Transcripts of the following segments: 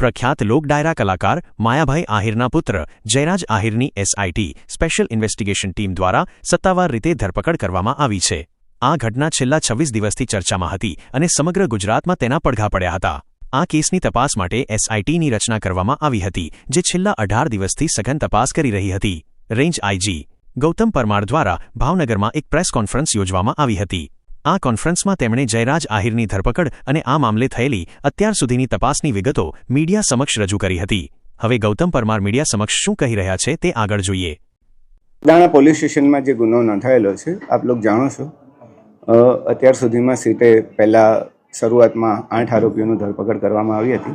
પ્રખ્યાત લોક ડાયરા કલાકાર માયાભાઈ આહિરના પુત્ર જયરાજ આહિરની એસઆઈટી સ્પેશિયલ ઇન્વેસ્ટિગેશન ટીમ દ્વારા સત્તાવાર રીતે ધરપકડ કરવામાં આવી છે. આ ઘટના છેલ્લા છવ્વીસ દિવસથી ચર્ચામાં હતી અને સમગ્ર ગુજરાતમાં તેના પડઘા પડ્યા હતા. આ કેસની તપાસ માટે એસઆઈટીની રચના કરવામાં આવી હતી, જે છેલ્લા અઢાર દિવસથી સઘન તપાસ કરી રહી હતી. રેન્જ આઈજી ગૌતમ પરમાર દ્વારા ભાવનગરમાં એક પ્રેસ કોન્ફરન્સ યોજવામાં આવી હતી. આ કોન્ફરન્સમાં તેમણે જયરાજ આહિરની ધરપકડ અને આ મામલે થયેલી અત્યાર સુધીની તપાસની વિગતો મીડિયા સમક્ષ રજૂ કરી હતી. હવે ગૌતમ પરમાર મીડિયા સમક્ષ શું કહી રહ્યા છે તે આગળ જોઈએ. દાણા પોલીસ સ્ટેશનમાં જે ગુનો નોંધાયેલો છે, આપ લોકો જાણો છો. અત્યાર સુધીમાં સીટે પહેલાં શરૂઆતમાં આઠ આરોપીઓની ધરપકડ કરવામાં આવી હતી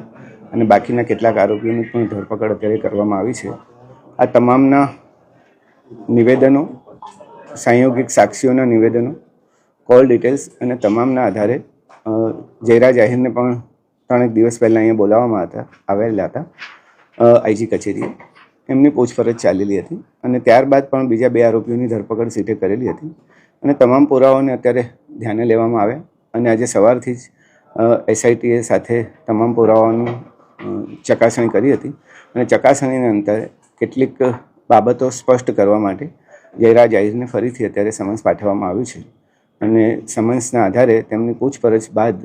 અને બાકીના કેટલાક આરોપીઓની પણ ધરપકડ અત્યારે કરવામાં આવી છે. આ તમામના નિવેદનો, સંયોગિક સાક્ષીઓના નિવેદનો કોલ ડિટેલ્સ અને તમામના આધારે જયરા જયરાજ આહિરને પણ ત્રણેક દિવસ પહેલાં અહીંયા બોલાવવામાં હતા, આવેલા હતા આઈજી કચેરીએ. એમની પૂછપરછ ચાલેલી હતી અને ત્યારબાદ પણ બીજા બે આરોપીઓની ધરપકડ સીટે કરેલી હતી. અને તમામ પુરાવાઓને અત્યારે ધ્યાને લેવામાં આવ્યા અને આજે સવારથી જ એસઆઈટીએ સાથે તમામ પુરાવાઓની ચકાસણી કરી હતી. અને ચકાસણીના અંતરે કેટલીક બાબતો સ્પષ્ટ કરવા માટે જયરાજ આહિરને ફરીથી અત્યારે સમન્સ પાઠવવામાં આવ્યું છે. અને સમન્સના આધારે તેમની પૂછપરછ બાદ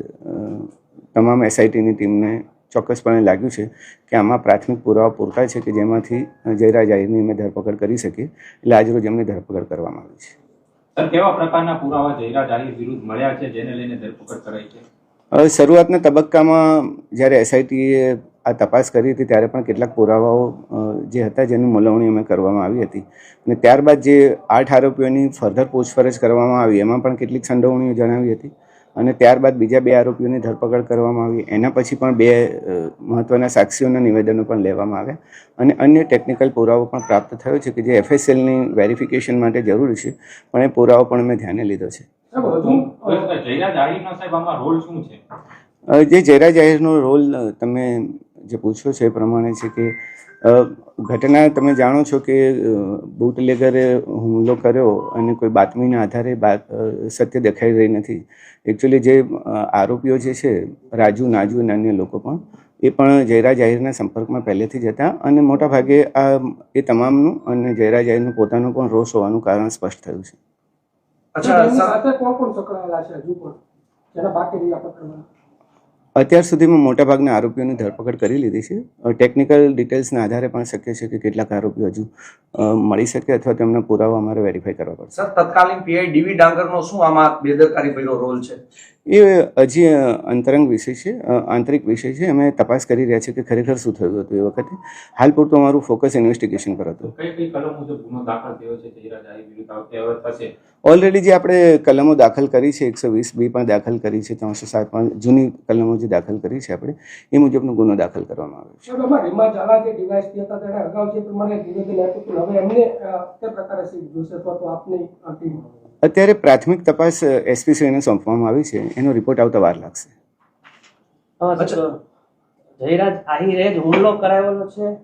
તમામ એસઆઈટીની ટીમને ચોક્કસપણે લાગ્યું છે કે આમાં પ્રાથમિક પુરાવા પૂરતા છે કે જેમાંથી જયરાજ આહિરની અમે ધરપકડ કરી શકીએ. એટલે આજરોજ એમની ધરપકડ કરવામાં આવી છે. સર કેવા પ્રકારના પુરાવા જયરાજ આહિર વિરુદ્ધ મળ્યા છે જેને લઈને ધરપકડ કરાઈ છે? હવે શરૂઆતના તબક્કામાં જ્યારે એસઆઈટીએ આ તપાસ કરી હતી ત્યારે પણ કેટલાક પુરાવાઓ જે હતા જેની મોલવણી અમે કરવામાં આવી હતી. અને ત્યારબાદ જે આઠ આરોપીઓની ફર્ધર પૂછપરછ કરવામાં આવી એમાં પણ કેટલીક સંડોવણીઓ જણાવી હતી. અને ત્યારબાદ બીજા બે આરોપીઓની ધરપકડ કરવામાં આવી. એના પછી પણ બે મહત્ત્વના મહત્વના સાક્ષીઓના નિવેદનો પણ લેવામાં આવ્યા. અને અન્ય ટેકનિકલ પુરાવો પણ પ્રાપ્ત થયો છે કે જે એફએસએલની વેરિફિકેશન માટે જરૂરી છે પણ એ પુરાવો પણ મેં ધ્યાને લીધો છે. જે જયરા જાહેરનો રોલ તમે જે પૂછ્યો છે એ પ્રમાણે છે કે ઘટના તમે જાણો છો કે બુટલેગરે હુમલો કર્યો અને કોઈ બાતમીના આધારે સત્ય દેખાઈ રહી નથી. એકચ્યુઅલી જે આરોપીઓ જે છે રાજુ નાજુ અને અન્ય લોકો પણ એ પણ જયરા જાહેરના સંપર્કમાં પહેલેથી જ હતા અને મોટા ભાગે આ એ તમામનું અને જયરા જાહેરનું પોતાનું પણ રોષ હોવાનું કારણ સ્પષ્ટ થયું છે. અચ્છા સાથે કોણ કોણ સંકળાયેલા છે હજુ પણ? જેના બાકી અત્યાર સુધીમાં મોટાભાગના આરોપીઓની ધરપકડ કરી લીધી છે. ટેકનિકલ ડિટેલ્સના આધારે પણ શક્ય છે કે કેટલાક આરોપીઓ હજુ મળી શકે અથવા તેમના પુરાવા અમારે વેરીફાઈ કરવા પડશે. સર, તત્કાલીન પીઆઈ ડીવી ડાંગરનો શું આમાં બેદરકારી ભર્યો રોલ છે? એ હજી અંતરંગ વિષય છે આંતરિક વિષય છે. અમે તપાસ કરી રહ્યા છીએ કે ખરેખર શું થયું હતું એ વખતે. હાલ પૂરતું અમારું ફોકસ ઇન્વેસ્ટિગેશન પર હતું. ઓલરેડી જે આપણે કલમો દાખલ કરી છે એકસો વીસ બી પણ દાખલ કરી છે ત્રણસો સાત પણ જૂની કલમો જે દાખલ કરી છે આપણે એ મુજબનો ગુનો દાખલ કરવામાં આવ્યો છે. અત્યારે પ્રાથમિક તપાસ એસપી શ્રીને સોંપવામાં આવી છે. એનો રિપોર્ટ આવતા વાર લાગશે. જયરાજ આહીરે જ હુમલો કરાવેલો છે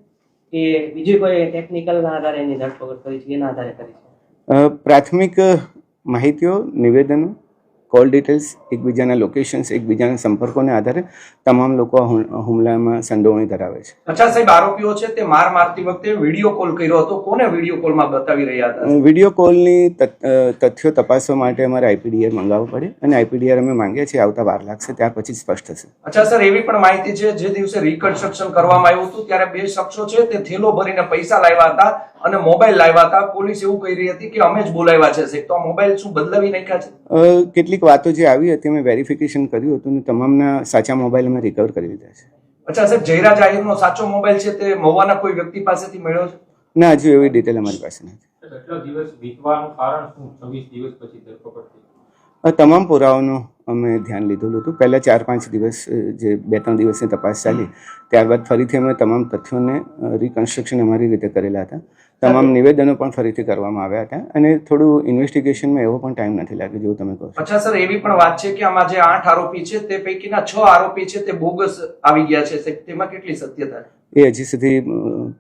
કે બીજી કોઈ ટેકનિકલ ના આધારે એની ધરપકડ કરી છે? એના આધારે કરી છે? પ્રાથમિક માહિતીઓ નિવેદનો કોલ ડિટેલ્સ એકબીજાના લોકેશન્સ એકબીજાના સંપર્કોને આધારે તમામ લોકો હુમલામાં સંડોવણી ધરાવે છે. અચ્છા સાહેબ આરોપીઓ છે તે માર મારતી વખતે વીડિયો કોલ કર્યો હતો. કોને વીડિયો કોલમાં બતાવી રહ્યા હતા? વીડિયો કોલની તથ- તથ્યો તપાસવા માટે અમારે આઈપીડીઆર મંગાવવું પડે અને આઈપીડીઆર અમે માંગીએ છીએ આવતા વાર લાગશે ત્યાર પછી સ્પષ્ટ થશે. અચ્છા સર એવી પણ માહિતી છે જે દિવસે રિકન્સ્ટ્રક્શન કરવામાં આવ્યું હતું ત્યારે બે શખ્સો છે તે થેલો ભરીને પૈસા લાવ્યા હતા અને મોબાઈલ લાવ્યા હતા. પોલીસ એવું કહી રહી હતી કે અમે જ બોલાવ્યા છે તો મોબાઈલ શું બદલાવી નાખ્યા છે? અ, કેટલીક વાતો જે આવી હતી અમે વેરિફિકેશન કર્યું હતું અને તમામના સાચા મોબાઈલ અમે રિકવર કરી લીધા છે. અચ્છા સાહેબ જયરાજ આહિરનો સાચો મોબાઈલ છે તે મહુવાના કોઈ વ્યક્તિ પાસેથી મળ્યો છે? ના હજુ એવી ડિટેલ અમારી પાસે નથી. એટલો દિવસ વીતવાનું કારણ શું? છવ્વીસ દિવસ પછી ધરપકડ તમામ પુરાવાનું અમે ધ્યાન લીધેલું હતું. પહેલાં ચાર પાંચ દિવસ જે બે ત્રણ દિવસની તપાસ ચાલી ત્યારબાદ ફરીથી અમે તમામ તથ્યોને રિકન્સ્ટ્રક્શન અમારી રીતે કરેલા હતા. તમામ નિવેદનો પણ ફરીથી કરવામાં આવ્યા હતા અને થોડું ઇન્વેસ્ટિગેશનમાં એવો પણ ટાઈમ નથી લાગ્યો જેવું તમે કહો અચ્છા સર એવી પણ વાત છે કે આમાં જે આઠ આરોપી છે તે પૈકીના છ આરોપી છે તે બોગસ આવી ગયા છે તેમાં કેટલી સત્યતા એ હજી સુધી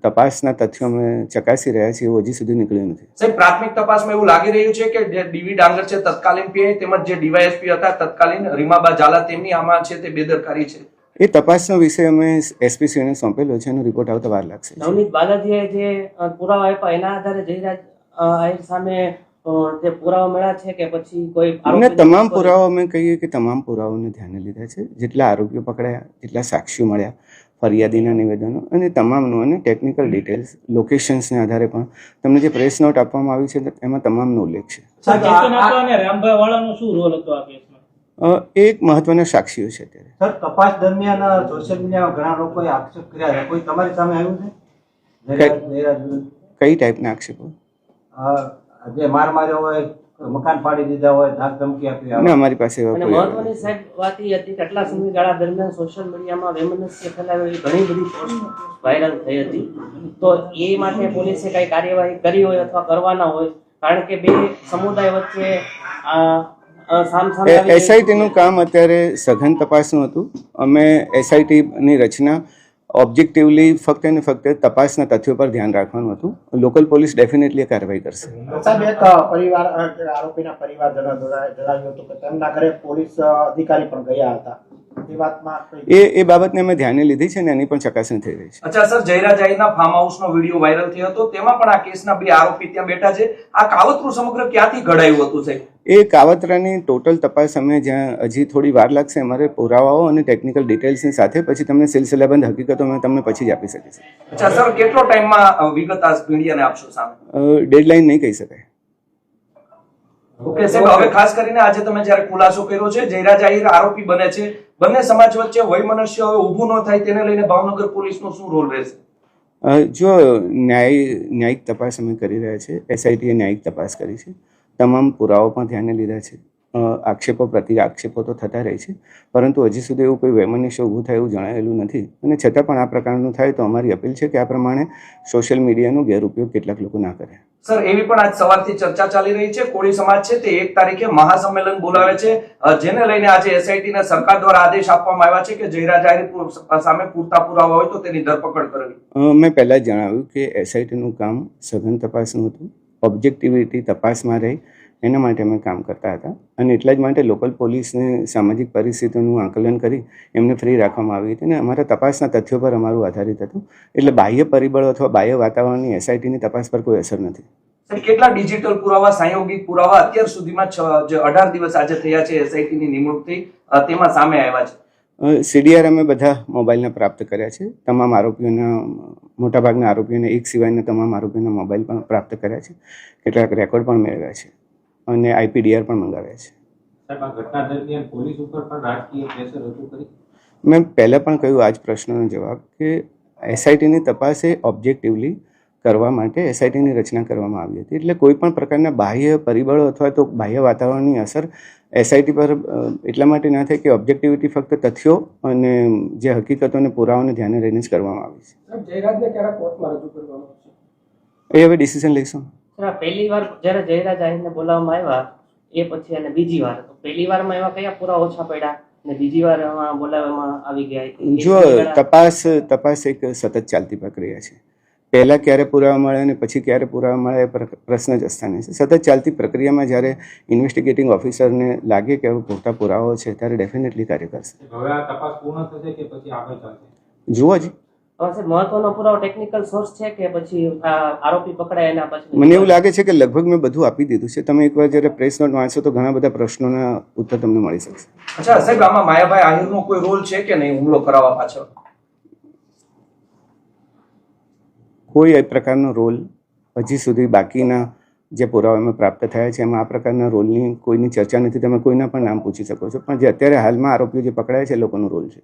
તપાસના તથ્યો અમે ચકાસી રહ્યા છીએ એવું હજી સુધી નીકળ્યું નથી. સાહેબ પ્રાથમિક તપાસમાં એવું લાગી રહ્યું છે કે જે ડીવી ડાંગર છે તત્કાલીન પીઆઈ તેમજ જે ડીવાયએસપી હતા તત્કાલીન રીમાબા ઝાલા તેમની આમાં છે તે બેદરકારી છે. એ તપાસનો વિષય અમે એસપીસીને સોંપેલો છે એનો રિપોર્ટ આવતા વાર લાગશે. નવનીત બાલાજીએ જે પુરાવા આપ્યા એના આધારે જયરાજ આહિર સામે જે પુરાવા મળ્યા છે કે પછી કોઈ અમને તમામ પુરાવા અમે કહીએ કે તમામ પુરાવાઓને ધ્યાને લીધા છે. જેટલા આરોપીઓ પકડાયા જેટલા સાક્ષીઓ મળ્યા ફરિયાદીના નિવેદનો અને તમામનું અને ટેકનિકલ ડિટેલ્સ લોકેશન્સને આધારે પણ તમને જે પ્રેસ નોટ આપવામાં આવી છે એમાં તમામનો ઉલ્લેખ છે. રામભાઈ વાળાનો શું રોલ હતો આ એ એક મહત્વના સાક્ષીઓ છે અત્યારે. સર તપાસ દરમિયાન સોશિયલ મીડિયામાં ઘણા લોકોએ આક્ષેપ કર્યા છે. કોઈ તમારી સામે આવ્યું છે? કઈ ટાઈપના આક્ષેપો? જે માર માર્યો હોય મકાન પાડી દીધા હોય ધાક ધમકી આપી હોય અમારી પાસે અને મહત્વની સાહેબ વાત એ હતી કેટલા સમયગાળા દરમિયાન સોશિયલ મીડિયામાં વેમનસ્ય ફેલાવેલી ઘણી બધી પોસ્ટ વાયરલ થઈ હતી. તો એ માટે પોલીસે કઈ કાર્યવાહી કરી હોય અથવા કરવાના હોય? કારણ કે બે સમુદાય વચ્ચે એસઆઈટીનું કામ અત્યારે સઘન તપાસનું હતું. અમે એસઆઈટીની રચના ઓબ્જેક્ટિવલી ફક્ત અને ફક્ત તપાસના તથ્યો પર ધ્યાન રાખવાનું હતું. લોકલ પોલીસ ડેફિનેટલી કાર્યવાહી કરશે. સાહેબ એક પરિવાર આરોપીના પરિવારજનો જણાવ્યું હતું કે તેમના ઘરે પોલીસ અધિકારી પણ ગયા હતા. એ એ બાબતને અમે ધ્યાને લીધી છે અને એની પણ ચકાસણી થઈ રહી છે. અચ્છા સર જયરાજ ફાર્મ હાઉસનો વીડિયો વાયરલ થયો હતો. તેમાં પણ આ કેસના બે આરોપી ત્યાં બેઠા છે. આ કાવતરું સમગ્ર ક્યાંથી ઘડાયું હતું સાહેબ? એ કાવતરાની ટોટલ તપાસ અમે જ્યાં હજી થોડી વાર લાગશે અમારે પુરાવાઓ અને ટેકનિકલ ડિટેલ્સની સાથે પછી તમને સિલસિલાબંધ હકીકતો અમે તમને પછી જ આપી શકીશ. અચ્છા સર કેટલો ટાઈમમાં વિગત આ મીડિયાને આપશો સામે? ડેડલાઇન નહીં કહી શકાય. ઓકે સાહેબ હવે ખાસ કરીને આજે તમે જ્યારે ખુલાસો કર્યો છે જયરા આહિર આરોપી બને છે. બંને સમાજ વચ્ચે વયમનસ્ય હવે ઊભું ન થાય તેને લઈને ભાવનગર પોલીસનો શું રોલ રહેશે? જો ન્યાય ન્યાયિક તપાસ અમે કરી રહ્યા છે એસઆઈટીએ ન્યાયિક તપાસ કરી છે. તમામ પુરાવો પણ ધ્યાને લીધા છે. આક્ષેપો પ્રતિ આક્ષેપો તો થતા રહે છે પરંતુ હજી સુધી એવું કોઈ વૈમનસ્ય ઊભું થાય એવું જણાયેલું નથી. અને છતાં પણ આ પ્રકારનું થાય તો અમારી અપીલ છે કે આ પ્રમાણે સોશિયલ મીડિયાનો ગેરઉપયોગ કેટલાક લોકો ના કરે. સર, એવી પણ આજ સવારથી ચર્ચા ચાલી રહી છે. કોળી સમાજ છે તે એક તારીખે મહાસંમેલન બોલાવે છે. જેને લઈને આજે એસઆઈટી ને સરકાર દ્વારા આદેશ આપવામાં આવ્યા છે કે જયરાજ જાહેર સામે પૂરતા પુરાવા હોય તો તેની ધરપકડ કરવી. મેં પહેલાં જણાવ્યું કે એસઆઈટીનું કામ સઘન તપાસનું હતું. ઓબ્જેક્ટિવિટી તપાસમાં રહી. એના માટે અમે કામ કરતા હતા. અને એટલા જ માટે લોકલ પોલીસને સામાજિક પરિસ્થિતિનું આકલન કરી એમને ફ્રી રાખવામાં આવી હતી. અને અમારા તપાસના તથ્યો પર અમારું આધારિત હતું. એટલે બાહ્ય પરિબળો અથવા બાહ્ય વાતાવરણની એસઆઈટીની તપાસ પર કોઈ અસર નથી. કેટલા ડિજિટલ પુરાવા સંયોગિક પુરાવા અત્યાર સુધીમાં અઢાર દિવસ આજે થયા છે એસઆઈટીની નિમણૂકથી તેમાં સામે આવ્યા છે? સીડીઆર અમે બધા મોબાઈલના પ્રાપ્ત કર્યા છે. તમામ આરોપીઓના મોટાભાગના આરોપીઓને એક સિવાયના તમામ આરોપીઓના મોબાઈલ પણ પ્રાપ્ત કર્યા છે. કેટલાક રેકોર્ડ પણ મેળવ્યા છે. અને આઈપીડીઆર પણ મંગાવ્યા છે. સાહેબ આ ઘટના દરમિયાન પોલીસ ઉપર પણ રાજકીય પ્રેશર રજૂ કરી? મેં પહેલાં પણ કહ્યું આ જ પ્રશ્નનો જવાબ કે એસઆઈટીની તપાસ એ ઓબ્જેક્ટિવલી કરવા માટે એસઆઈટીની રચના કરવામાં આવી હતી. એટલે કોઈ પણ પ્રકારના બાહ્ય પરિબળો અથવા તો બાહ્ય વાતાવરણની અસર એસઆઈટી પર એટલા માટે ના થાય કે ઓબ્જેક્ટિવિટી ફક્ત તથ્યો અને જે હકીકતો અને પુરાવાને ધ્યાને રહીને જ કરવામાં આવી છે? એ હવે ડિસિઝન લઈશું. સર, પહેલી વાર જ્યારે જયરાજ આહિરને બોલાવવામાં આવ્યા એ પછી અને બીજી વાર. તો પહેલી વારમાં એવા કયા પૂરા ઓછા પડ્યા અને બીજી વાર બોલાવવામાં આવી ગયા? જો તપાસ તપાસ એક સતત ચાલતી પ્રક્રિયા છે. પહેલાં ક્યારે પુરાવા મળે અને પછી ક્યારે પુરાવા મળે એ પ્ર- પ્રશ્ન જ સ્થાને છે. સતત ચાલતી પ્રક્રિયામાં જ્યારે ઇન્વેસ્ટિગેટિંગ ઓફિસરને લાગે કે પૂરતા પુરાવાઓ છે ત્યારે ડેફિનેટલી કાર્ય કરશે. હવે આ તપાસ પૂર્ણ થશે કે પછી આગળ ચાલશે? જુઓ જ. મહત્વનો પુરાવો ટેકનિકલ સોર્સ છે કે પછી આરોપી પકડાય એના પછી? મને એવું લાગે છે કે લગભગ મેં બધું આપી દીધું છે. તમે એકવાર જ્યારે પ્રેસ નોટ વાંચશો તો ઘણા બધા પ્રશ્નોના ઉત્તર તમને મળી શકશે. અચ્છા સાહેબ આમાં માયાભાઈ આહિરનો કોઈ રોલ છે કે નહીં હુમલો કરાવવા પાછળ? કોઈ એ પ્રકારનો રોલ હજી સુધી બાકીના જે પુરાવા એમાં પ્રાપ્ત થયા છે એમાં આ પ્રકારના રોલની કોઈની ચર્ચા નથી. તમે કોઈના પણ નામ પૂછી શકો છો. પણ જે અત્યારે હાલમાં આરોપીઓ જે પકડાયા છે એ લોકોનો રોલ છે.